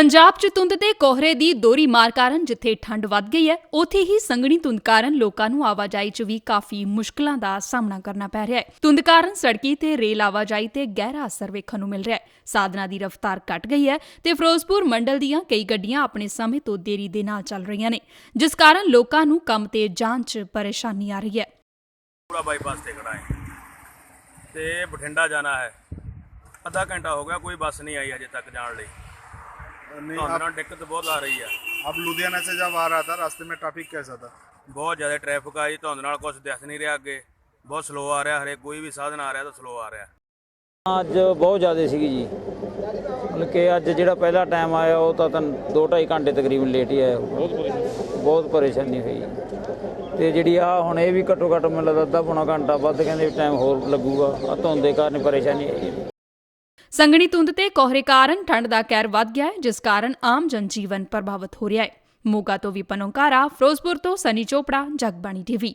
ਪੰਜਾਬ 'ਚ ਧੁੰਦ ਤੇ ਕੋਹਰੇ ਦੀ ਦੋਰੀ ਮਾਰ ਕਾਰਨ ਜਿੱਥੇ ਠੰਡ ਵੱਧ ਗਈ ਹੈ, ਉੱਥੇ ਹੀ ਸੰਘਣੀ ਧੁੰਦ ਕਾਰਨ ਲੋਕਾਂ ਨੂੰ ਆਵਾਜਾਈ 'ਚ ਵੀ ਕਾਫੀ ਮੁਸ਼ਕਲਾਂ ਦਾ ਸਾਹਮਣਾ ਕਰਨਾ ਪੈ ਰਿਹਾ ਹੈ। ਧੁੰਦ ਕਾਰਨ ਸੜਕੀ ਤੇ ਰੇਲ ਆਵਾਜਾਈ ਤੇ ਗਹਿਰਾ ਅਸਰ ਵੇਖਣ ਨੂੰ ਮਿਲ ਰਿਹਾ ਹੈ। ਸਾਧਨਾਂ ਦੀ ਰਫ਼ਤਾਰ ਘਟ ਗਈ ਹੈ ਤੇ ਫਿਰੋਜ਼ਪੁਰ ਮੰਡਲ ਦੀਆਂ ਕਈ ਗੱਡੀਆਂ ਆਪਣੇ ਸਮੇਂ ਤੋਂ ਦੇਰੀ ਦੇ ਨਾਲ ਚੱਲ ਰਹੀਆਂ ਨੇ, ਜਿਸ ਕਾਰਨ ਲੋਕਾਂ ਨੂੰ ਕੰਮ ਤੇ ਜਾਣ 'ਚ ਪਰੇਸ਼ਾਨੀ ਆ ਰਹੀ ਹੈ। ਪੂਰਾ ਬਾਈਪਾਸ ਤੇ ਖੜਾ ਹੈ। ਤੇ ਬਠਿੰਡਾ ਜਾਣਾ ਹੈ। ਅੱਧਾ ਘੰਟਾ ਹੋ ਗਿਆ, ਕੋਈ ਬੱਸ ਨਹੀਂ ਆਈ ਅਜੇ ਤੱਕ ਜਾਣ ਲਈ। नहीं ਧੁੰਦ आप, ਨਾਲ ਦਿੱਕਤ ਬਹੁਤ ਆ ਰਹੀ ਹੈ आप लुधियाना से जब आ रहा था रास्ते में ट्रैफिक कैसा था ਬਹੁਤ ਜ਼ਿਆਦਾ ਟ੍ਰੈਫਿਕ ਆਈ ਧੁੰਦ ਨਾਲ ਕੁਝ ਦਿਖ ਨਹੀਂ ਰਿਹਾ ਅੱਗੇ ਬਹੁਤ ਸਲੋ ਆ ਰਿਹਾ ਹਰੇ ਕੋਈ ਵੀ ਸਾਧਨ ਆ ਰਿਹਾ ਤਾਂ ਸਲੋ ਆ ਰਿਹਾ ਅੱਜ ਬਹੁਤ ਜ਼ਿਆਦਾ ਸੀਗੀ ਜੀ ਮਤਲਬ ਕਿ ਅੱਜ ਜਿਹੜਾ ਪਹਿਲਾ ਟਾਈਮ ਆਇਆ ਉਹ ਤਾਂ ਤਾਂ 2.5 ਘੰਟੇ ਤਕਰੀਬਨ ਲੇਟ ਹੀ ਆਇਆ ਬਹੁਤ ਪਰੇਸ਼ਾਨੀ ਬਹੁਤ ਪਰੇਸ਼ਾਨੀ ਹੋਈ ਤੇ ਜਿਹੜੀ ਆ ਹੁਣ ਇਹ ਵੀ ਘੱਟੋ ਘੱਟ ਮੈਨੂੰ ਲੱਗਦਾ ਅੱਧਾ ਪੌਣਾ ਘੰਟਾ ਵੱਧ ਕਹਿੰਦੇ ਟਾਈਮ ਹੋਰ ਲੱਗੂਗਾ ਆ ਧੁੰਦ ਦੇ ਕਾਰਨ ਪਰੇਸ਼ਾਨੀ ਆਈ ਹੈ ਸੰਘਣੀ ਧੁੰਦ ਤੇ ਕੋਹਰੇ ਕਾਰਨ ਠੰਡ ਦਾ ਕਹਿਰ ਵੱਧ ਗਿਆ ਹੈ, ਜਿਸ ਕਾਰਨ ਆਮ ਜਨਜੀਵਨ ਪ੍ਰਭਾਵਿਤ ਹੋ ਰਿਹਾ ਹੈ। ਮੋਗਾ ਤੋਂ ਵਿਪਨ ਓਂਕਾਰਾ ਫਿਰੋਜ਼ਪੁਰ ਤੋਂ ਸਨੀ ਚੋਪੜਾ, ਜਗਬਾਣੀ ਟੀਵੀ।